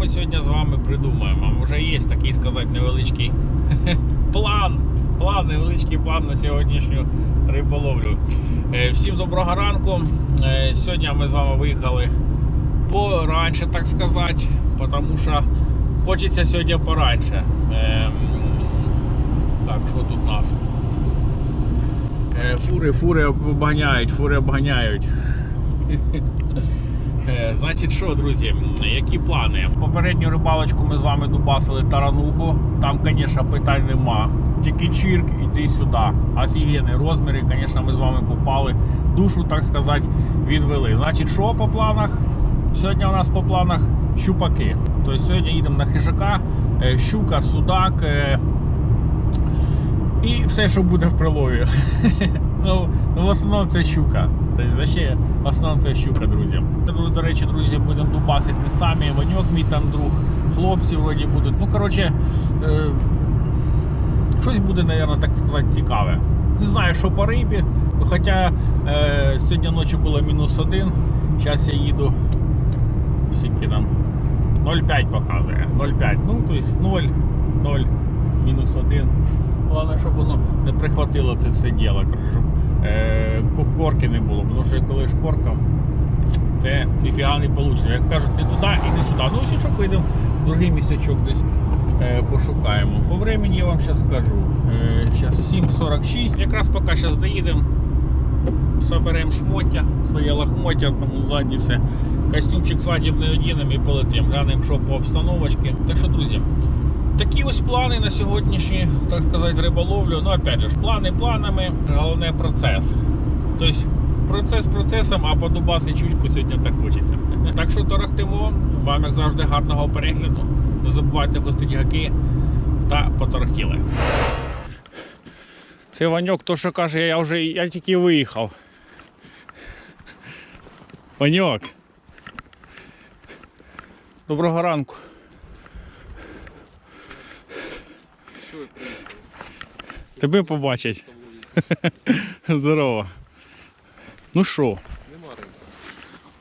ми сьогодні з вами придумаємо? Вже є такий сказати невеличкий план. План, невеличкий план на сьогоднішню риболовлю. Е, Всім доброго ранку. Е, Сьогодні ми з вами виїхали пораньше, так сказати, тому що хочеться сьогодні пораньше. Ем, Так, що тут у нас? Е, Фури, фури обганяють, фури обганяють. Е, Значить, що, друзі, які плани? Попередню рибалочку ми з вами дубасили тарануху. Там, звісно, питань нема. Тільки чірк, іди сюди. Офігенні розміри, звісно, ми з вами попали. Душу, так сказати, відвели. Значить, що по планах? Сьогодні у нас по планах щупаки. Тобто сьогодні їдемо на хижака, е, щука, судак. е, і все, що буде в прилові. ну, в основному це щука. Тобто, ще в основному це щука, друзі. До, речі, друзі, будемо дубасити не самі. Ваньок мій там друг, хлопці вроді будуть. Ну, коротше, е, щось буде, мабуть, так сказати, цікаве. Не знаю, що по рибі. Хоча е, сьогодні ночі було мінус один. Зараз я їду. Скільки там? 0,5 показує. 0,5. Ну, тобто 0, 0, мінус 1. Головне, щоб воно не прихватило це все діло, коротше, корки не було. Тому що коли ж корка, це ніфіга не вийде. Як кажуть, не туди і не сюди. Ну, якщо що, поїдемо другий місячок десь е, пошукаємо. По времени я вам зараз скажу. Е, зараз 7.46. Якраз поки зараз доїдемо, соберемо шмоття, своє лахмоття, там ззаді все. Костюмчик свадібний одінемо і полетимо. Глянемо, що по обстановочці. Так що, друзі, Такі ось плани на сьогоднішню, так сказати, риболовлю. Ну, опять же, плани планами, головне процес. Тобто процес процесом, а подубаси чучку сьогодні так хочеться. Так що торохтимо, вам як завжди гарного перегляду. Не забувайте гостить гаки та поторохтіли. Це Ваньок, то що каже, я вже я тільки виїхав. Ваньок. Доброго ранку. Що ви приїхали? Тебе побачать. Здорово. Ну що,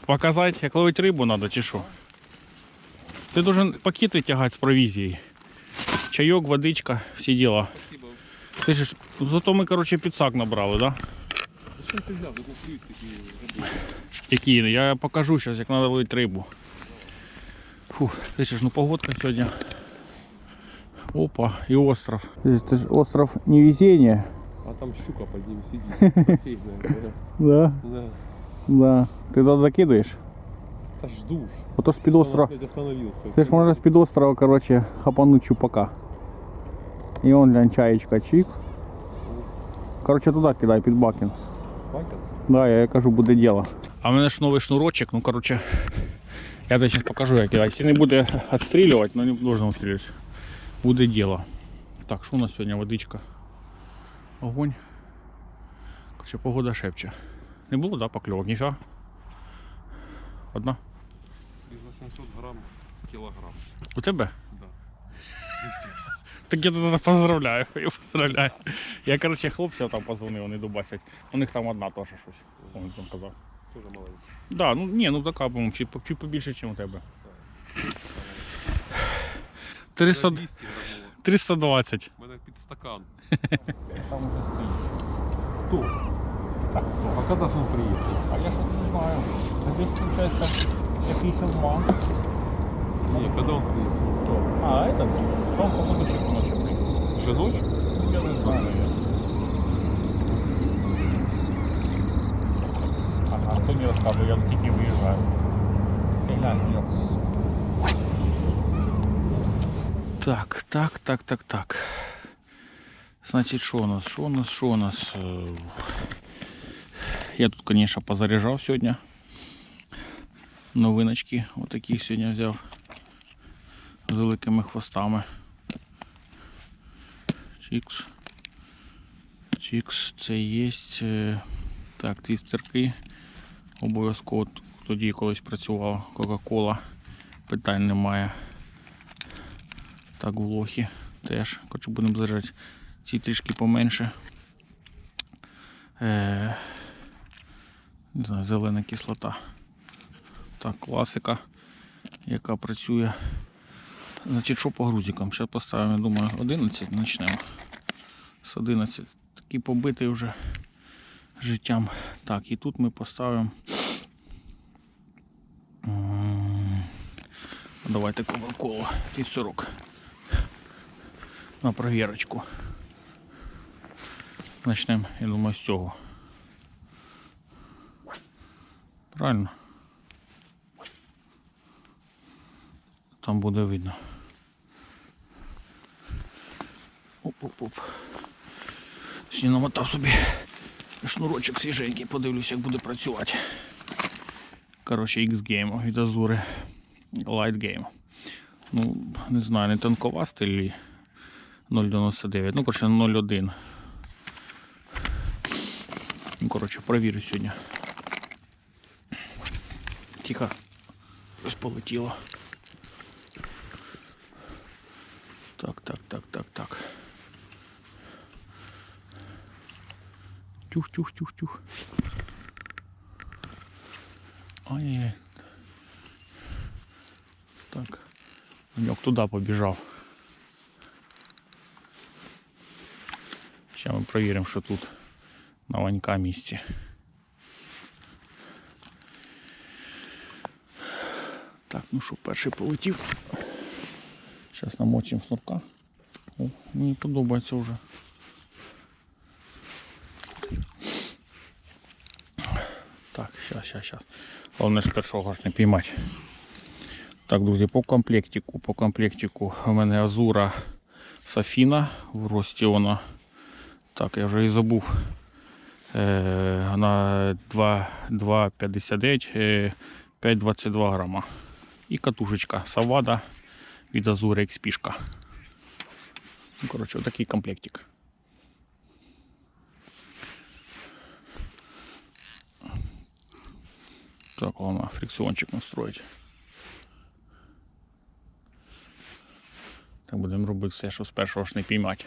показати, як ловити рибу треба чи що? Ти должен пакети тягати з провізією. Чайок, водичка, всі діла. Ти ж зато ми, коротше, підсак набрали, да? Зачем ти взяв? Які? Я покажу зараз, як треба ловити рибу. Фух, ти ж ну погодка сьогодні. Опа, і остров. Це ж остров невезення. А там щука під ним сидить. Трофейна. Да, Да. да. Ти туди закидаєш? Та ж душ. Ото ж під остров. Он опять остановился. Це ж можна з-під острова, короче, хапануть чупака. І он глянь, чаєчка, чик. Короче, туди кидай, під бакін. Бакер? Да, я кажу, буде діло. А в мене ж новий шнурочок, ну короче, я тобі зараз покажу, як кидати. Якщо не буде відстрілювати, ну не должен відстрілювати. Буде діло. Так, що у нас сьогодні водичка? Огонь. Короче, погода шепче. Не було, да, покльовок? Ніфіга? Одна? Із 800 грам кілограм. У тебе? Да. Так я тебе поздравляю, я поздравляю. Я, короче, хлопцям там позвонив, вони дубасять. У них там одна теж щось. Он там казав. Тоже маленький. Да, ну ні, ну така, по-моєму, чуть, чуть побільше, ніж у тебе. 300, 200 грамова. 320. У мене під стакан. Там уже стоїть. Хто? Так, А коли ж він приїхав? А я що не знаю. Здесь, получается, якийсь обман. Ні, коли він приїхав? А, этот? Он, походу, ще по ночі приїхав. Ще ночі? Ну, Я не знаю, наверное. Ага, хто мені розказує, я тільки виїжджаю. Ти глянь, Так, так, так, так, так. Значить, що у нас? Що у нас? Що у нас? Е, Я тут, конечно, позаряжав сьогодні. Новиночки. Отакі сьогодні взяв. З великими хвостами. Чікс. Чікс, це є. е, Так, твістерки. Обов'язково тоді колись працювала Кока-Кола. Питань немає. Так, влохи теж. Коротше, будемо заряджати ці трішки поменше. Е, не знаю, зелена кислота. Так, класика, яка працює Значить, що по грузикам? Зараз поставимо, я думаю, 11 почнемо. З 11. Такий побитий вже життям. Так, і тут ми поставимо. Давайте Кока-Колу. І 40. На провірочку. Почнемо, я думаю, з цього. Правильно? Там буде видно. Оп-оп-оп. Сьогодні намотав собі шнурочок свіженький, подивлюсь, як буде працювати. Коротше, X-Game від Азури. Light Game. Ну, не знаю, не тонковастий 0,99. Ну, коротше, 0,1. Ну, коротше, провірю сьогодні. Тихо. Ось полетіло. Так, так, так, так, так. Тюх, тюх, тюх, тюх. Ай-яй. Так. Маньок туди побіжав. Зараз ми перевіримо, що тут на ванька місці. Так, ну що, перший полетів. Зараз намочимо шнурка. О, мені подобається вже. Так, зараз, зараз, зараз. Головне з першого ж не піймати. Так, друзі, по комплектику. По комплектику у мене Азура Сафіна в рості вона. Так, я вже і забув. Е, на 2 2,59, е, 5,22 грама. І катушечка Савада від Азура XP. Ну, коротше, отакий комплектик. Так, головне фрикціончик настроїть. Так будемо робити все, що з першого ж не піймати.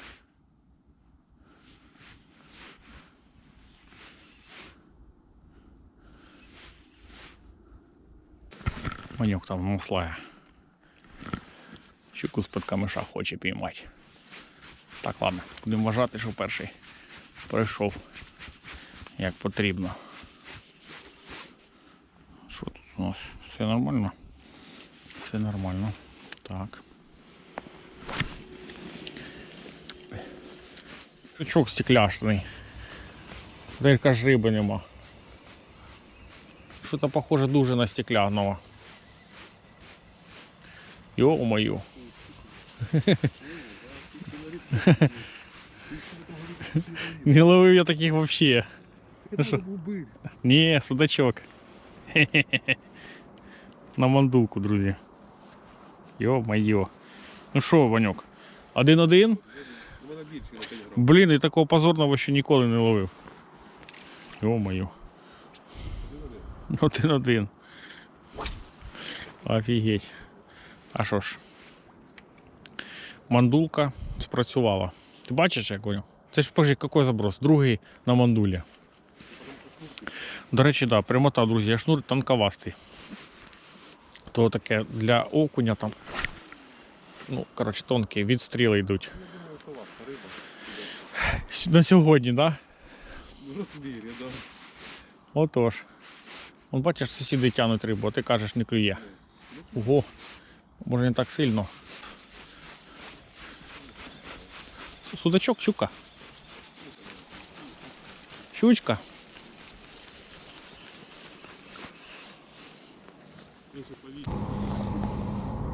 Маньок там муслає. Щуку з-під камиша хоче піймати. Так, ладно, будемо вважати, що перший пройшов як потрібно. Що тут у нас? Все нормально? Все нормально. Так. Сучок стекляшний. Делька ж риби нема. Що-то похоже дуже на стекляного. Йо-моє. Не ловив я таких вообще. Що? Судачок. На мандулку, друзі. Йо-моє. Ну що, Ванюк? Один-один? У мене більше на 5 грам. Блін, і такого позорного ще ніколи не ловив. Йо-моє. Один-один. Офігеть. А що ж? Мандулка спрацювала. Ти бачиш, як Ваню? Це ж покажи, який заброс. Другий на мандулі. До речі, да, примотав, друзі, шнур тонковастий. То таке для окуня там. Ну, коротше, тонкі, відстріли йдуть. На сьогодні, так? Розмірі, да. Отож. Бачиш, сусіди тянуть рибу, а ти кажеш, не клює. Ого. Може не так сильно. Судачок, щука. Щучка.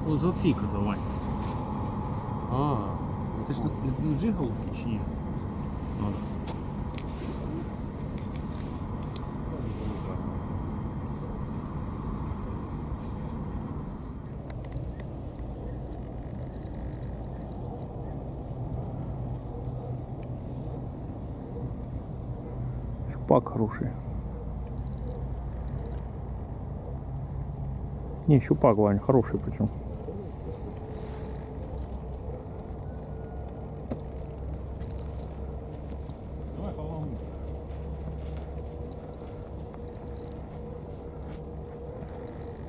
О, зоці казавай. А, Ти ж не джигав чи ні? Ну, Щупак хороший. Не, щупак, Вань, хороший причем.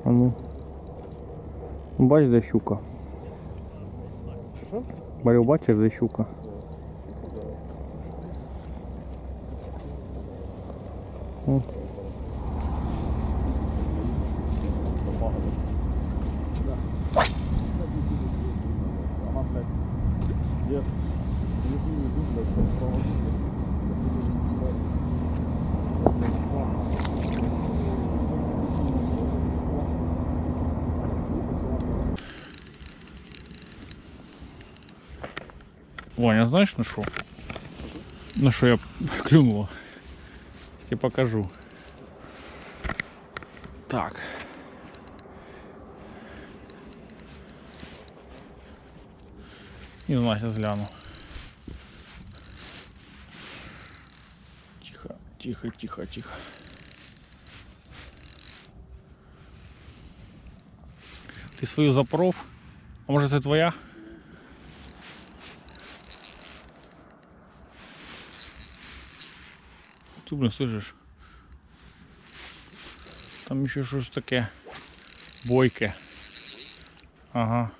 А ну. Ну, Бач, де щука. Що? Барю, бачиш, де щука? Знаєш на що? На що я клюнула? Я покажу. Так. Не знаю, сейчас гляну. Тихо, тихо, тихо, тихо. Ти свою запоров? А може це твоя? Ти, блін, слышиш? Там ще щось таке бойке. Ага.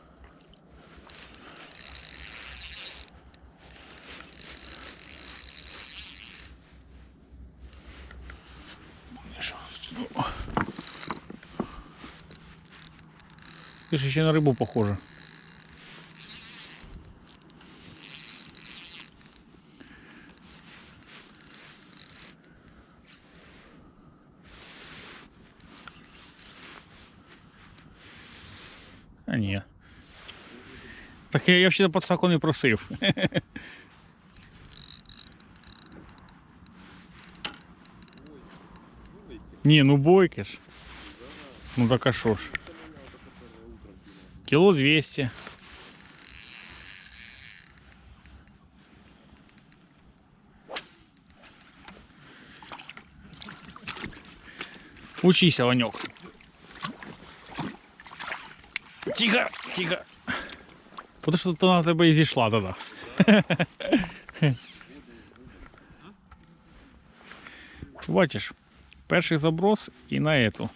Що? Ти ж ще на рибу похоже. А ні. Так я, я взагалі подсаку не просив. Ні, ну бойки ж. Ну так а що ж. Кіло 200. Учися, Ванек. Тихо, тихо. Потому що то на тебе і зійшла тоді. Бачиш, перший заброс і на ету.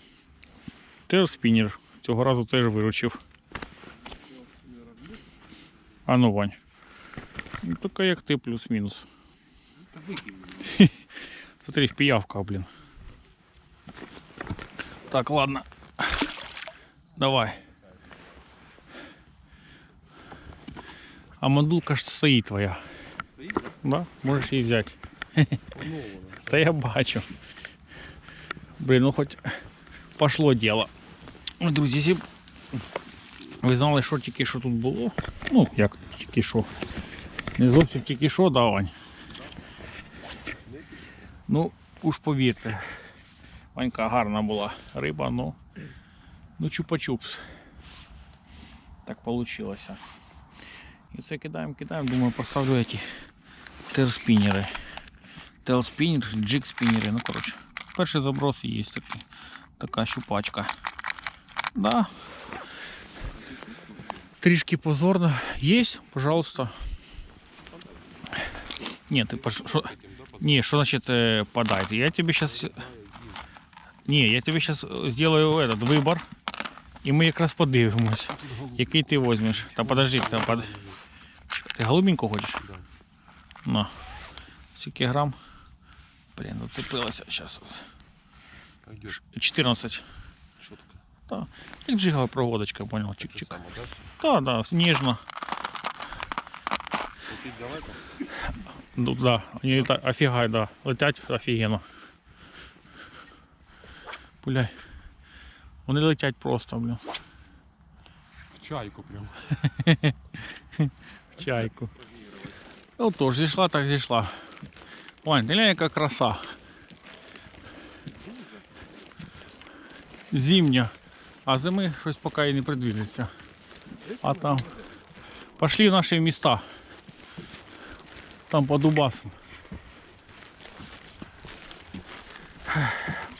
Теж спінер. Цього разу теж виручив. А ну, Вань. Ну, така як ти плюс-мінус. Смотри, впіявка, блін. Так, ладно. Давай. А мандулка ж стоїть твоя. Стоїть? Да? Можеш її взяти. Та я бачу. Блін, ну хоч пошло діло. Друзі, якщо ви знали, що тільки що тут було. Ну, як тільки що. Не зовсім тільки що, да, Вань? Ну, уж повірте. Ванька гарна була риба, ну. Ну, чупа-чупс. Так получилося. І це кидаємо, кидаємо, думаю, поставлю эти терспінери. Телспінер, джик-спінери, ну коротше. Перший заброс є такий. Така щупачка. Да. Трішки позорно. Є, пожалуйста. Ні, ти пош... що... Ні, що значить е, подайте? Я тебе сейчас. Ні, я тебе сейчас сделаю этот вибор. І ми якраз подивимось, який ти візьмеш. Та подожди, та под... Ти голубеньку хочеш? Да. На. Скільки грам? Блін, зацепилося. Зараз. Пойдешь. 14. Что такое? Так. Як джигова проводочка, понял. Чик-чик. само, да? Так, да, ніжно. Купить давай там. Ну, да. Вони летать, офігай, да. Летять офігенно. Пуляй. Вони летять просто, блін. В чайку прям. в Чайку. Ну тож, зійшла, так зійшла. Вань, ти глянь, яка краса. Зимня. А зими щось поки і не предвидиться. А там. Пошли в наші міста. Там по Дубасам.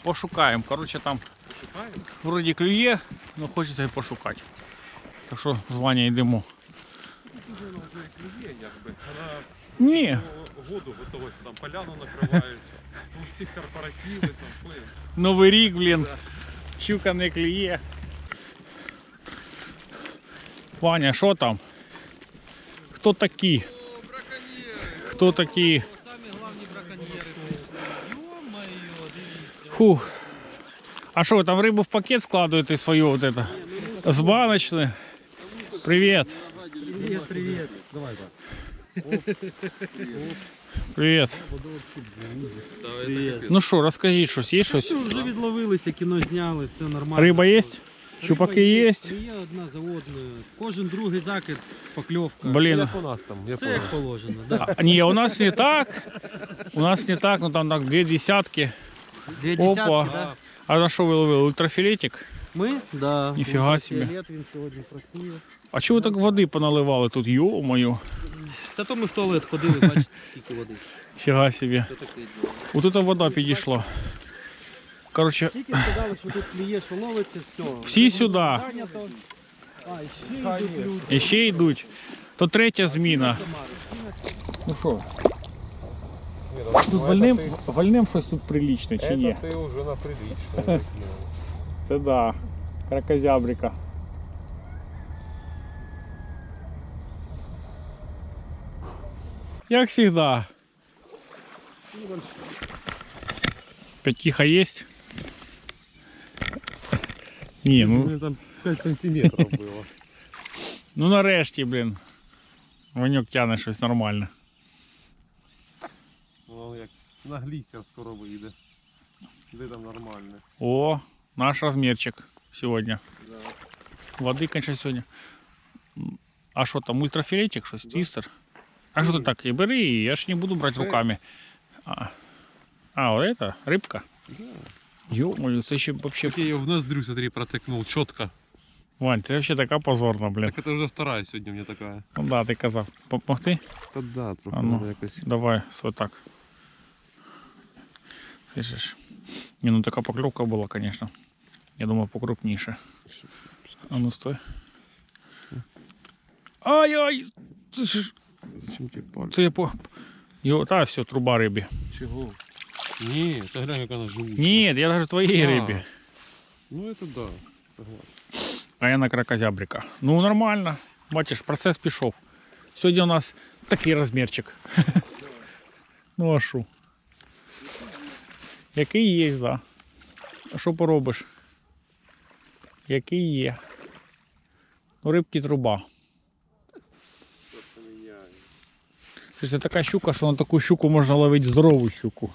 Пошукаємо. Коротше, там Пошукаем? вроді клює, але хочеться і пошукати. Так що з Ваня йдемо. Уже вона вже клює, якби. Ні, Вона году готова, там поляну накривають. Ну, всі корпоративи там, блин. Новий рік, блін. Да. Щука не клює. Ваня, що там? хто такі? Хто такі? Самі головні браконьєри. Йо-моє, дивіться. Фух. А що, ви там рибу в пакет складуєте свою вот это? З баночної? Привіт. Привіт, привіт. Привіт. Привіт. Ну що, розкажіть щось, є щось? Все, вже відловилися, кіно зняли, все нормально. Риба є? Щупаки є? Є одна за одною. Кожен другий закид, покльовка. Блін. Як у нас там, я Все як положено. Да. А, ні, у нас не так. У нас не так, ну там так дві десятки. Дві Опа. десятки, да. А на що ви ловили? Ультрафілетик? Ми? Да. Ніфіга собі. Ультрафіолет, Він сьогодні працює. А чого так води поналивали тут? Йо-моє. Та то ми в туалет ходили, бачите, скільки води. Фіга собі. Отут вода підійшла. Коротше, Тільки сказали, що тут кліє, що ловиться, все. Всі сюди. Зайнято. А, і ще йдуть люди. і ще йдуть. То третя зміна. Ну що? Тут вальним, вальним щось тут приличне чи ні? ти вже на прилично. Це да. Кракозябрика. Як всегда. Пятиха есть? Ні, ну, там 5 сантиметрів було. ну нарешті, блін. Ваньок тяне щось нормальне. Воно як на глісер скоро вийде. Де там нормальне. О, наш размерчик сьогодні. Води, конечно, сьогодні. М, А що там, ультрафіолетик щось? Твістер? А що ти так? І бери, і я ж не буду брати руками. А, а вот это рибка? Ё-моё, це ще вообще... Так я ее в ноздрю, смотри, протыкнул четко. Вань, це вообще така позорна, блін. Так это уже вторая сегодня у меня такая. Ну да, ти казав. Помогти? Та да, трохи А ну. надо якось. Давай, вот так. Слышиш? Не, ну така поклевка була, конечно. Я думав, покрупніше. А ну стой. Ай-ай! Це ж Зачем тебе палець? Це я по. Йо, та все, труба рибі. Чого? Ні, це глянь, як вона живуча. Ні, я навіть твоїй А. рибі. Ну это да, согласен. А я на кракозябрика. Ну нормально. Бачиш, процес пішов. Сьогодні у нас такий розмірчик. ну а що? Який є, да. А що поробиш? Який є. Ну, рибки труба. Ж це така щука, що на таку щуку можна ловити здорову щуку.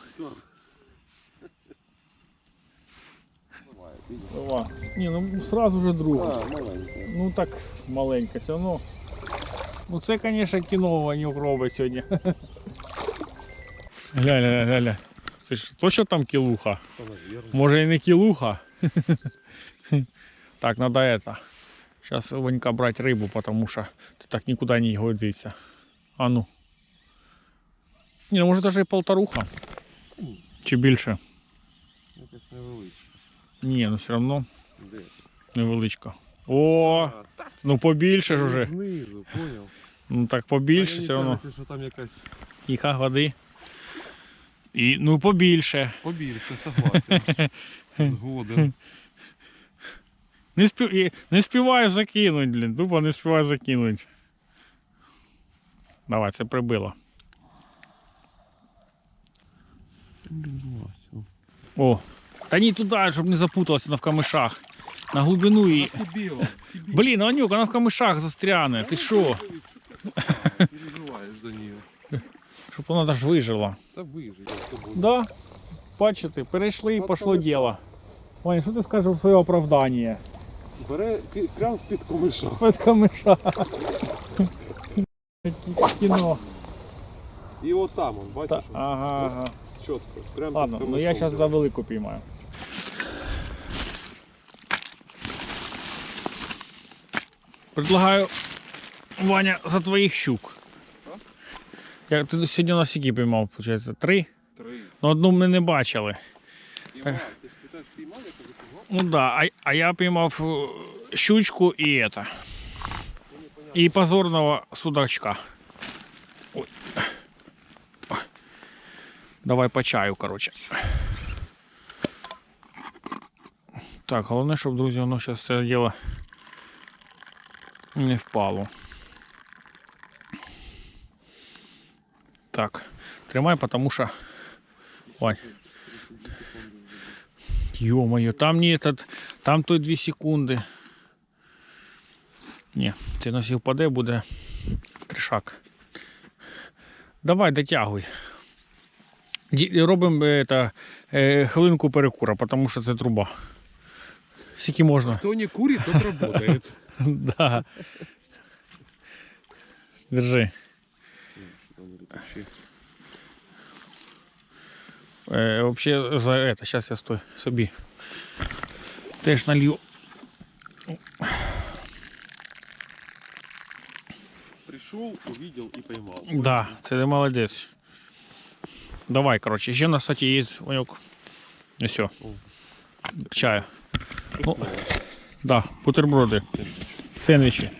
Давай. Ні, ну сразу же друга. Ну так маленька, все одно. Ну це, звісно, кіно Ванюк робить сьогодні. Гля, гля, гля, гля. Ти ж точно там кілуха? Може і не кілуха. так, надо это. Сейчас Ванька брать рибу, потому що ти так нікуди не годиться. А ну. Ні, ну може даже і полторуха. Чи більше? Якось невеличке. Ні, ну все одно Де? невеличка. О, А, так, ну побільше ж уже. Знизу, понял. Ну так побільше все одно. що там якась Тіха води. І ну побільше. побільше, согласен. Згоден. Не, спів... і- не співаю закинуть, блін. Тупо не співаю закинуть. Давай, це прибило. О. Та ні туди, щоб не запуталася вона в камишах. На глибину. Тебе, Блін, Анюк, вона в камишах застряне. Ти що? переживаєш за неї. Щоб вона ж вижила. Та вижить, з. Да. Бачите, перейшли і камиша. діло. Ваня, що ти скажеш в своє оправдання? Бере прям з-під комиша. Без камиша. Кіно. І от там, он, Та, бачиш, ага, ага. Чітко. Прям Ладно, ну я зараз за велику піймаю. Предлагаю, Ваня, за твоїх щук. Я, ти сьогодні у нас скільки піймав, виходить? Три? Три. Ну одну ми не бачили. Іван, ти ж питаєш, піймав, я кажу, піймав? Ну да, а, а я піймав е, щучку і это. І позорного судачка. Ой. Ой. Давай по чаю, короче. Так, головне, щоб, друзі, воно зараз це діло не впало. Так, тримай, потому що. Вань. Ё-моё, там не этот, там то 2 секунди. Ні, це нас і впаде, буде тришак. Давай, дотягуй. Робимо е, та, е, хвилинку перекура, тому що це труба. Скільки можна? Кто не курит, тот работает. Да. Держи. Э, вообще за это, сейчас я стой, собі. Теж налью. Пришел, увидел и поймал. Да, це ти молодець. Давай, короче, ще у нас, кстати, є ваньок. І все. К чаю. Ну, да, бутерброди, сендвічі.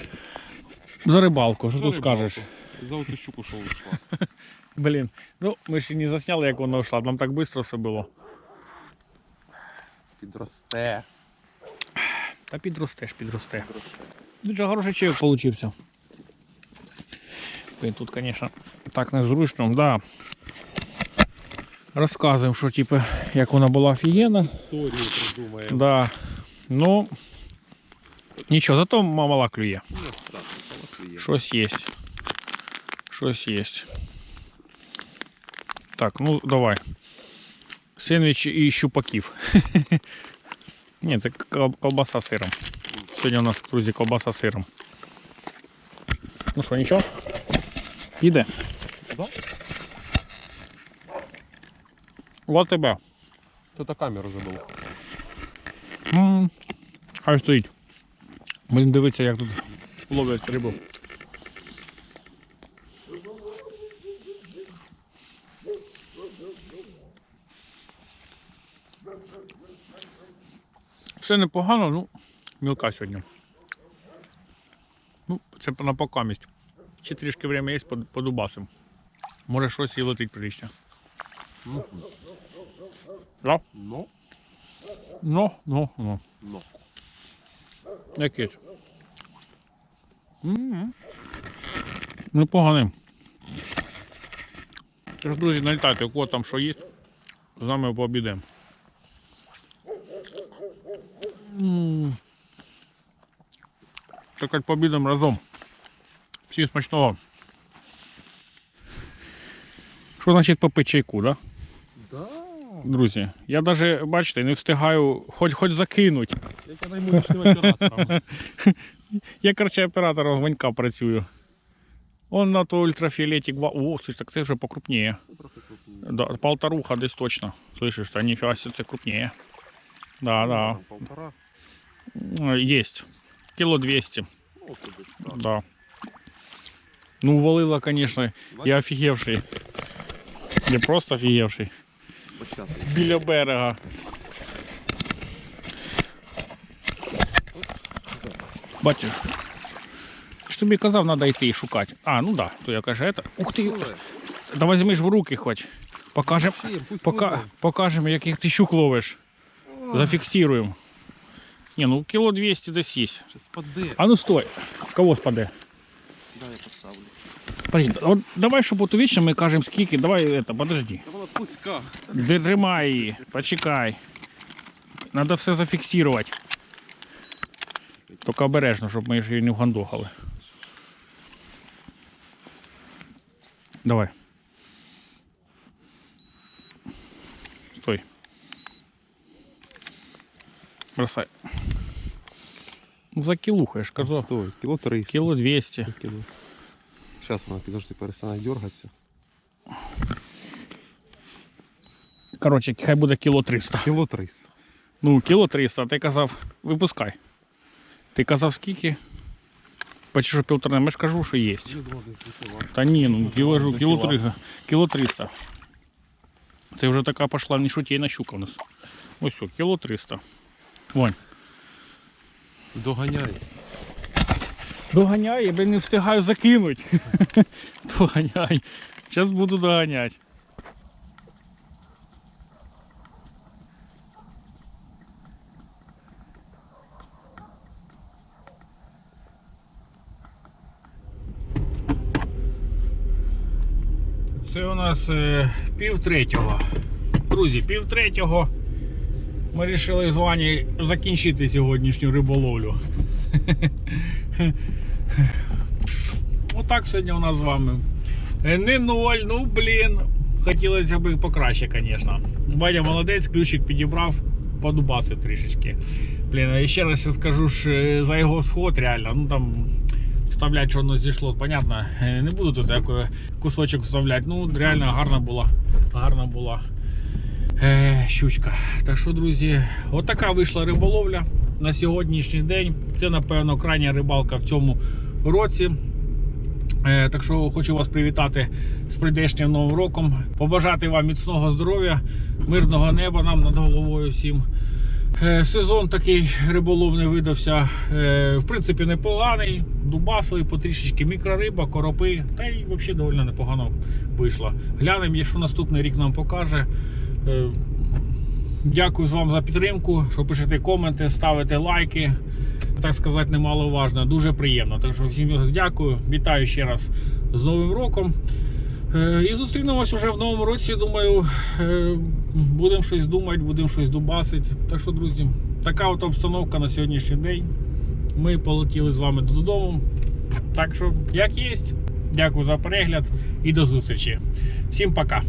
За рибалку, що тут скажеш? Золотую щуку шел ушла. Блін, ну ми ще не засняли, як вона йшла, нам так швидко все було. Підросте. Та підростеш, підросте. Дуже хороший чайок получився. Тут, звісно, так незручно, да. Розказуємо, що типу, як вона була офігенна. Историю придумаем. Да. Ну, нічого, зато мала клює. Ну, да, полосуем. Щось є. Щось є. Так, ну давай. Сендвіч і щупаків. Ні, це кол- колбаса з сиром. Сьогодні у нас, друзі, колбаса з сиром. Ну що, нічого? Іде? Да? Вот тебе. Кто-то камеру забыл. Хай стоїть. Будемо дивитися, як тут ловлять рибу. Все непогано, ну, мілка сьогодні. Ну, це на покамість. Ще трішки время є, под- подубасим. Може щось і летить прилічно. Но, Ну, ну, ну. но. Якийсь. М-м. Непоганим. Тож, друзі, налітайте, у кого там що є, з нами пообідаємо. Так як пообідаємо разом. Всім смачного. Що значить попити чайку? Да. Друзі, я навіть, бачите, не встигаю хоч хоч закинуть. Я тебя найму личным оператором. Я, короче, оператором Ванька працюю. Он на то ультрафиолете гва... О, слышь, так це вже покрупніє. Да, полторуха десь точно. Слышиш, та ніфіга себе, це крупніє. Да, да. Там Полтора. Е, Есть. Кило 200. Ну, вот тут, да. Да. Ну, валило, конечно. Я офігевший. Я просто офігевший. Початый. Біля берега. Батю. Я ж тобі казав, треба йти і шукати. А, ну да, то я каже, это. Ух ти, Давай. да візьми ж в руки хоч. Покажем, Шием, пусть пока, пробуем. покажемо, яких ти щук ловиш. Зафіксируємо. Ні, ну кіло 200 десь є. Сейчас спаде. А ну стой. Кого спаде? Да, я поставлю. Подожди, от давай, щоб от вічно ми кажемо скільки, давай это, подожди. Вона слизька. Тримай її, почекай. Надо все зафіксувати. Тільки обережно, щоб ми ж її не вгандохали. Давай. Стой. Бросай. Ну, За кілуху, я ж казав. Стой, кило 300. Кіло 200. Кило. Сейчас вона, підожди, перестане дергатися. Коротше, хай буде кіло 300. Кіло 300. Ну, кіло 300, а ти казав, випускай. Ти казав скільки? Почти що півтора, я ж кажу, що є. Та ні, ну кіло, До кіло, кіла. три- кіло 300. Це вже така пішла не шутєйна щука у нас. Ось все, кіло 300. Вон. Доганяй. Доганяй, я блін, не встигаю закинути. Доганяй. Зараз буду доганяти. Це у нас е, пів третього. Друзі, пів третього. Ми вирішили з Вані закінчити сьогоднішню риболовлю. Отак сьогодні у нас з вами. Е, Не ноль, ну блін. Хотілося б покраще, звісно. Ваня молодець, ключик підібрав, подубасив трішечки. Блін, а ще раз скажу ж е, за його сход, реально. Ну там вставляти, що воно зійшло, понятно. Е, Не буду тут який кусочок вставляти. Ну, реально гарна була. Гарна була щучка. Так що, друзі, отака вийшла риболовля на сьогоднішній день. Це, напевно, крайня рибалка в цьому році. Е, Так що хочу вас привітати з прийдешнім новим роком, побажати вам міцного здоров'я, мирного неба нам над головою всім. Е, Сезон такий риболовний видався, е, в принципі, непоганий. Дубасили потрішечки мікрориба, коропи, та й взагалі доволі непогано вийшло. Глянемо, що наступний рік нам покаже. Дякую вам за підтримку, що пишете коменти, ставите лайки. Так сказати, немаловажно, дуже приємно. Так що всім дякую. Вітаю ще раз з Новим роком. Е, І зустрінемось уже в новому році. Думаю, е, будемо щось думати, будемо щось дубасити. Так що, друзі, така от обстановка на сьогоднішній день. Ми полетіли з вами додому. Так що, як є. Дякую за перегляд і до зустрічі. Всім пока.